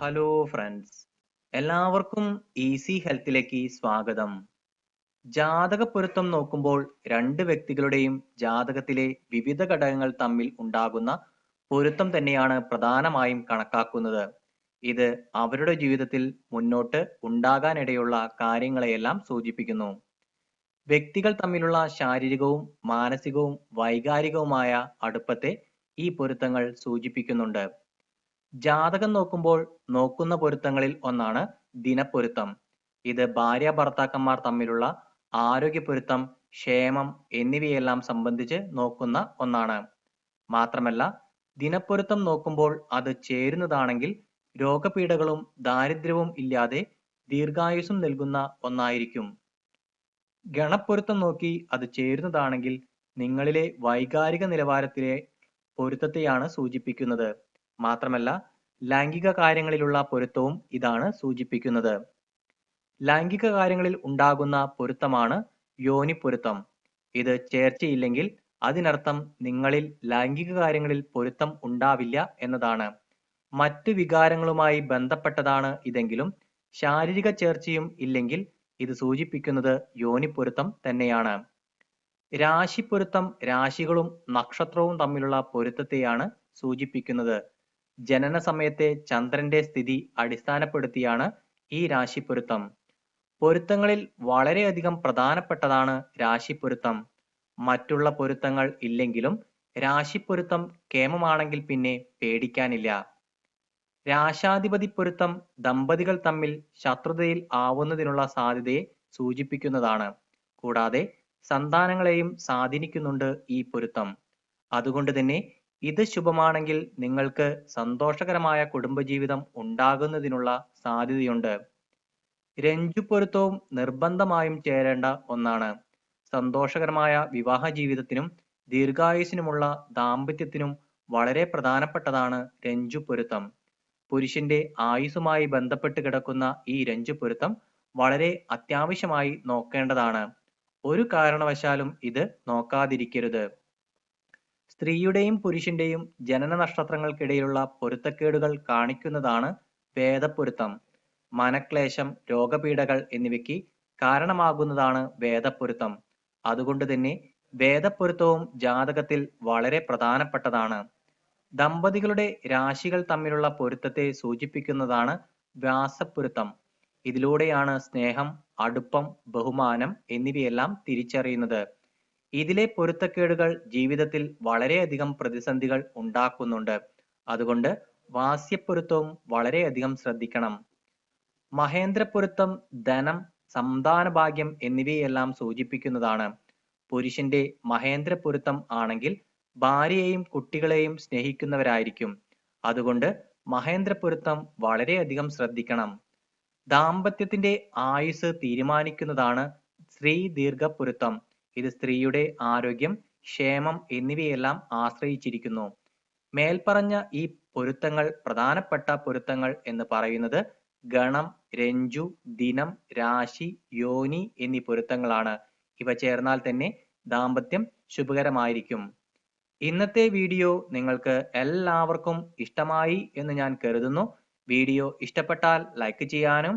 Hello friends എല്ലാവർക്കും easy ഹെൽത്തിലേക്ക് സ്വാഗതം. ജാതക പൊരുത്തം നോക്കുമ്പോൾ രണ്ട് വ്യക്തികളുടെയും ജാതകത്തിലെ വിവിധ ഘടകങ്ങൾ തമ്മിൽ ഉണ്ടാകുന്ന പൊരുത്തം തന്നെയാണ് പ്രധാനമായും കണക്കാക്കുന്നത്. ഇത് അവരുടെ ജീവിതത്തിൽ മുന്നോട്ട് ഉണ്ടാകാനിടയുള്ള കാര്യങ്ങളെയെല്ലാം സൂചിപ്പിക്കുന്നു. വ്യക്തികൾ തമ്മിലുള്ള ശാരീരികവും മാനസികവും വൈകാരികവുമായ അടുപ്പത്തെ ഈ പൊരുത്തങ്ങൾ സൂചിപ്പിക്കുന്നുണ്ട്. ജാതകം നോക്കുമ്പോൾ നോക്കുന്ന പൊരുത്തങ്ങളിൽ ഒന്നാണ് ദിനപ്പൊരുത്തം ഇത് ഭാര്യ ഭർത്താക്കന്മാർ തമ്മിലുള്ള ആരോഗ്യ പൊരുത്തം ക്ഷേമം എന്നിവയെല്ലാം സംബന്ധിച്ച് നോക്കുന്ന ഒന്നാണ്. മാത്രമല്ല ദിനപ്പൊരുത്തം നോക്കുമ്പോൾ അത് ചേരുന്നതാണെങ്കിൽ രോഗപീഠകളും ദാരിദ്ര്യവും ഇല്ലാതെ ദീർഘായുസ്സും നൽകുന്ന ഒന്നായിരിക്കും. ഗണപ്പൊരുത്തം നോക്കി അത് ചേരുന്നതാണെങ്കിൽ നിങ്ങളിലെ വൈകാരിക നിലവാരത്തിലെ പൊരുത്തത്തെയാണ് സൂചിപ്പിക്കുന്നത്. മാത്രമല്ല ലൈംഗിക കാര്യങ്ങളിലുള്ള പൊരുത്തവും ഇതാണ് സൂചിപ്പിക്കുന്നത്. ലൈംഗിക കാര്യങ്ങളിൽ ഉണ്ടാകുന്ന പൊരുത്തമാണ് യോനി പൊരുത്തം. ഇത് ചേർച്ചയില്ലെങ്കിൽ അതിനർത്ഥം നിങ്ങളിൽ ലൈംഗിക കാര്യങ്ങളിൽ പൊരുത്തം ഉണ്ടാവില്ല എന്നതാണ്. മറ്റു വികാരങ്ങളുമായി ബന്ധപ്പെട്ടതാണ് ഇതെങ്കിലും ശാരീരിക ചേർച്ചയും ഇല്ലെങ്കിൽ ഇത് സൂചിപ്പിക്കുന്നത് യോനി യോനിപ്പൊരുത്തം തന്നെയാണ്. രാശിപ്പൊരുത്തം രാശികളും നക്ഷത്രവും തമ്മിലുള്ള പൊരുത്തത്തെയാണ് സൂചിപ്പിക്കുന്നത്. ജനന സമയത്തെ ചന്ദ്രന്റെ സ്ഥിതി അടിസ്ഥാനപ്പെടുത്തിയാണ് ഈ രാശിപ്പൊരുത്തം പൊരുത്തങ്ങളിൽ വളരെയധികം പ്രധാനപ്പെട്ടതാണ് രാശിപ്പൊരുത്തം മറ്റുള്ള പൊരുത്തങ്ങൾ ഇല്ലെങ്കിലും രാശിപ്പൊരുത്തം കേമമാണെങ്കിൽ പിന്നെ പേടിക്കാനില്ല. രാശാധിപതി പൊരുത്തം ദമ്പതികൾ തമ്മിൽ ശത്രുതയിൽ ആവുന്നതിനുള്ള സാധ്യതയെ സൂചിപ്പിക്കുന്നതാണ്. കൂടാതെ സന്താനങ്ങളെയും സ്വാധീനിക്കുന്നുണ്ട് ഈ പൊരുത്തം. അതുകൊണ്ട് തന്നെ ഇത് ശുഭമാണെങ്കിൽ നിങ്ങൾക്ക് സന്തോഷകരമായ കുടുംബജീവിതം ഉണ്ടാകുന്നതിനുള്ള സാധ്യതയുണ്ട്. രഞ്ജുപ്പൊരുത്തവും നിർബന്ധമായും ചേരേണ്ട ഒന്നാണ്. സന്തോഷകരമായ വിവാഹ ജീവിതത്തിനും ദീർഘായുസിനുമുള്ള ദാമ്പത്യത്തിനും വളരെ പ്രധാനപ്പെട്ടതാണ് രഞ്ജുപ്പൊരുത്തം പുരുഷന്റെ ആയുസുമായി ബന്ധപ്പെട്ട് കിടക്കുന്ന ഈ രഞ്ജുപ്പൊരുത്തം വളരെ അത്യാവശ്യമായി നോക്കേണ്ടതാണ്. ഒരു കാരണവശാലും ഇത് നോക്കാതിരിക്കരുത്. സ്ത്രീയുടെയും പുരുഷന്റെയും ജനന നക്ഷത്രങ്ങൾക്കിടയിലുള്ള പൊരുത്തക്കേടുകൾ കാണിക്കുന്നതാണ് വേദപ്പൊരുത്തം മനക്ലേശം രോഗപീഠകൾ എന്നിവയ്ക്ക് കാരണമാകുന്നതാണ് വേദപ്പൊരുത്തം അതുകൊണ്ട് തന്നെ വേദപ്പൊരുത്തവും ജാതകത്തിൽ വളരെ പ്രധാനപ്പെട്ടതാണ്. ദമ്പതികളുടെ രാശികൾ തമ്മിലുള്ള പൊരുത്തത്തെ സൂചിപ്പിക്കുന്നതാണ് വ്യാസപ്പൊരുത്തം ഇതിലൂടെയാണ് സ്നേഹം അടുപ്പം ബഹുമാനം എന്നിവയെല്ലാം തിരിച്ചറിയുന്നത്. ഇതിലെ പൊരുത്തക്കേടുകൾ ജീവിതത്തിൽ വളരെയധികം പ്രതിസന്ധികൾ ഉണ്ടാക്കുന്നുണ്ട്. അതുകൊണ്ട് വാസ്യപ്പൊരുത്തവും വളരെയധികം ശ്രദ്ധിക്കണം. മഹേന്ദ്രപ്പൊരുത്തം ധനം സന്താന ഭാഗ്യം എന്നിവയെല്ലാം സൂചിപ്പിക്കുന്നതാണ്. പുരുഷന്റെ മഹേന്ദ്രപ്പൊരുത്തം ആണെങ്കിൽ ഭാര്യയെയും കുട്ടികളെയും സ്നേഹിക്കുന്നവരായിരിക്കും. അതുകൊണ്ട് മഹേന്ദ്രപ്പൊരുത്തം വളരെയധികം ശ്രദ്ധിക്കണം. ദാമ്പത്യത്തിന്റെ ആയുസ് തീരുമാനിക്കുന്നതാണ് സ്ത്രീ ദീർഘപ്പൊരുത്തം ഇത് സ്ത്രീയുടെ ആരോഗ്യം ക്ഷേമം എന്നിവയെല്ലാം ആശ്രയിച്ചിരിക്കുന്നു. മേൽപ്പറഞ്ഞ ഈ പൊരുത്തങ്ങൾ പ്രധാനപ്പെട്ട പൊരുത്തങ്ങൾ എന്ന് പറയുന്നത് ഗണം രഞ്ജു ദിനം രാശി യോനി എന്നീ പൊരുത്തങ്ങളാണ്. ഇവ ചേർന്നാൽ തന്നെ ദാമ്പത്യം ശുഭകരമായിരിക്കും. ഇന്നത്തെ വീഡിയോ നിങ്ങൾക്ക് എല്ലാവർക്കും ഇഷ്ടമായി എന്ന് ഞാൻ കരുതുന്നു. വീഡിയോ ഇഷ്ടപ്പെട്ടാൽ ലൈക്ക് ചെയ്യാനും